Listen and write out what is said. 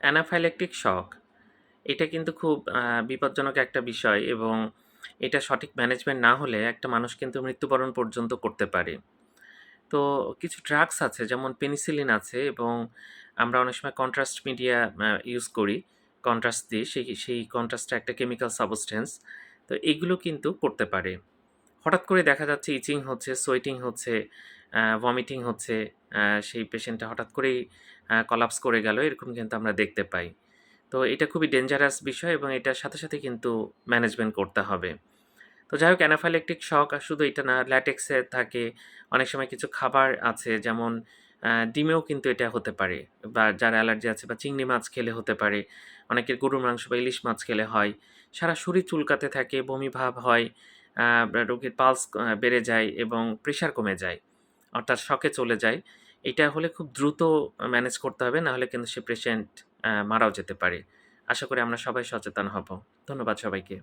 Anaphylactic শক। এটা কিন্তু খুব বিপজ্জনক একটা বিষয় এবং এটা সঠিক ম্যানেজমেন্ট না হলে একটা মানুষ কিন্তু মৃত্যুবরণ পর্যন্ত করতে পারে। তো কিছু ড্রাগস আছে, যেমন পেনিসিলিন আছে এবং আমরা অনেক সময় কন্ট্রাস্ট মিডিয়া ইউজ করি। কন্ট্রাস্ট দিয়ে সেই সেই কন্ট্রাস্টটা একটা কেমিক্যাল সাবস্টেন্স। তো এগুলো কিন্তু করতে পারে। হঠাৎ করে দেখা যাচ্ছে ইচিং হচ্ছে, সোয়েটিং হচ্ছে ভমিটিং হচ্ছে সেই পেশেন্টটা হঠাৎ করেই কলাপস করে গেল, এরকম কিন্তু আমরা দেখতে পাই। তো এটা খুবই ডেঞ্জারাস বিষয় এবং এটার সাথে সাথে কিন্তু ম্যানেজমেন্ট করতে হবে। তো যাই হোক অ্যানাফাইলেকটিক শক শুধু এটা না ল্যাটেক্সে থাকে, অনেক সময় কিছু খাবার আছে, যেমন ডিমেও কিন্তু এটা হতে পারে, বা যার অ্যালার্জি আছে বা চিংড়ি মাছ খেলে হতে পারে, অনেকের গরুর মাংস বা ইলিশ মাছ খেলে হয়, সারা শরীর চুলকাতে থাকে, বমি ভাব হয় রোগীর পালস বেড়ে যায় এবং প্রেশার কমে যায়। অর্থাৎ শখে চলে যায়, এটা হলে খুব দ্রুত ম্যানেজ করতে হবে, নাহলে কিন্তু সে পেশেন্ট মারাও যেতে পারে। আশা করি আমরা সবাই সচেতন হব। ধন্যবাদ সবাইকে।